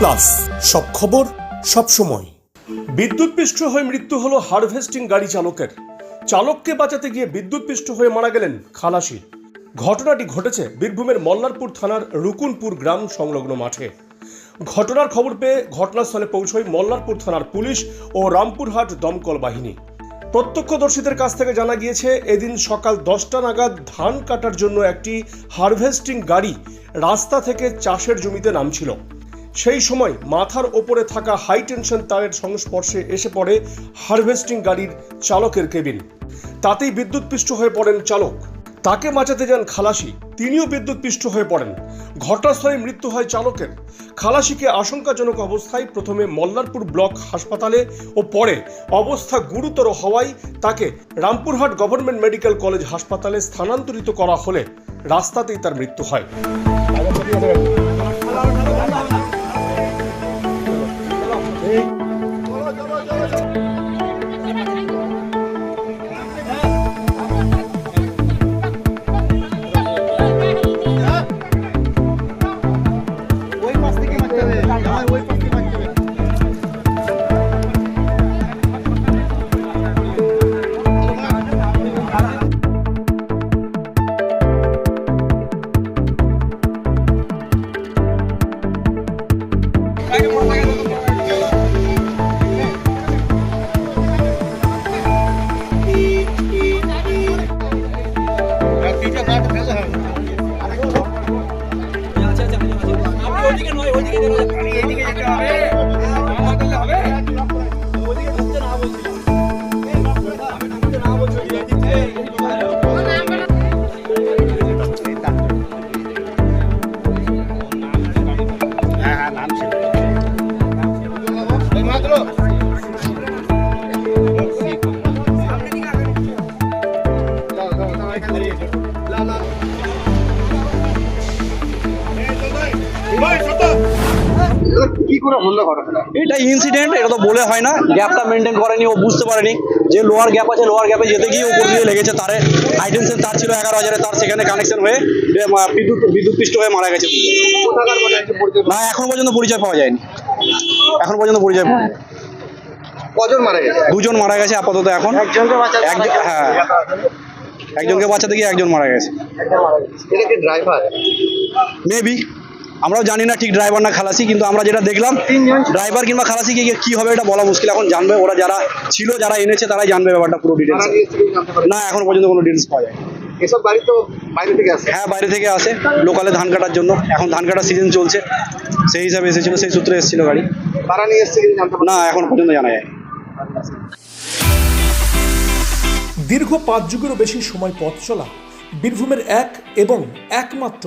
Plus সব খবর, সব সময়। বিদ্যুৎপৃষ্ট হয়ে মৃত্যু হলো হারভেস্টিং গাড়ি চালকের। চালককে বাঁচাতে গিয়ে বিদ্যুৎপৃষ্ট হয়ে মারা গেলেন খালাসি ঘটনাটি ঘটেছে বীরভূমের মল্লারপুর থানার রুকুনপুর গ্রাম সংলগ্ন মাঠে। ঘটনার খবর পেয়ে ঘটনাস্থলে পৌঁছয় মল্লারপুর থানার পুলিশ ও রামপুরহাট দমকল বাহিনী। প্রত্যক্ষদর্শীদের কাছ থেকে জানা গিয়েছে, এদিন সকাল দশটা নাগাদ ধান কাটার জন্য একটি হারভেস্টিং গাড়ি রাস্তা থেকে চাষের জমিতে নামছিল। সেই সময় মাথার ওপরে থাকা হাই টেনশন তারের সংস্পর্শে এসে পড়ে হারভেস্টিং গাড়ির চালকের কেবিন তাতেই বিদ্যুৎপৃষ্ট হয়ে পড়েন চালক। তাকে বাঁচাতে যান খালাসি। তিনিও বিদ্যুৎপৃষ্ট হয়ে পড়েন। ঘটনাস্থলে মৃত্যু হয় চালকের। খালাসিকে আশঙ্কাজনক অবস্থায় প্রথমে মল্লারপুর ব্লক হাসপাতালে ও পরে অবস্থা গুরুতর হওয়ায় তাকে রামপুরহাট গভর্নমেন্ট মেডিকেল কলেজ হাসপাতালে স্থানান্তরিত করা হলে রাস্তাতেই তার মৃত্যু হয়। এটা ইনসিডেন্ট এটা তো বলে হয় না। গ্যাপটা মেনটেন করেনি ও বুঝতে পারেনি। যে লোয়ার গ্যাপ আছে লোয়ার গ্যাপে যেতে গিয়ে উপর দিয়ে লেগেছে তারে। হাইটেনশন তার ছিল এগারো হাজারে তার সেখানে কানেকশন হয়ে বে- মা- বিদ্যুৎ বিদ্যুৎপৃষ্ট হয়ে মারা গেছে। না এখন পর্যন্ত পরিচয় পাওয়া যায়নি। এখন পর্যন্ত পরিচয় পাওয়া। কজন মারা গেছে? দুজন মারা গেছে আপাতত এখন। একজনকে বাঁচাতে হ্যাঁ। একজনকে বাঁচাতে গিয়ে একজন মারা গেছে। এটা কি ড্রাইভার মেবি আমরাও জানি না ঠিক ড্রাইভার না খালাসি কিন্তু আমরা যেটা দেখলাম ড্রাইভার কিংবা খালাসি কি কি হবে এটা বলা মুশকিল। এখন জানবে ওরা যারা ছিল যারা এনেছে তারাই জানবে ব্যাপারটা পুরো ডিটেলস না এখন পর্যন্ত কোনো ডিটেলস পাওয়া যায় এসব বাড়ি তো বাইরে থেকে আসে। হ্যাঁ বাইরে থেকে আসে লোকালে ধান কাটার জন্য। এখন ধান কাটার সিজন চলছে সেই হিসাবে এসেছিল সেই সূত্রে এসেছিল গাড়ি। তারা নিয়ে এসছে কি জানতে পারি না এখন পর্যন্ত জানা যায় দীর্ঘ পাঁচ যুগেরও বেশি সময় পথ চলা বীরভূমের এক এবং একমাত্র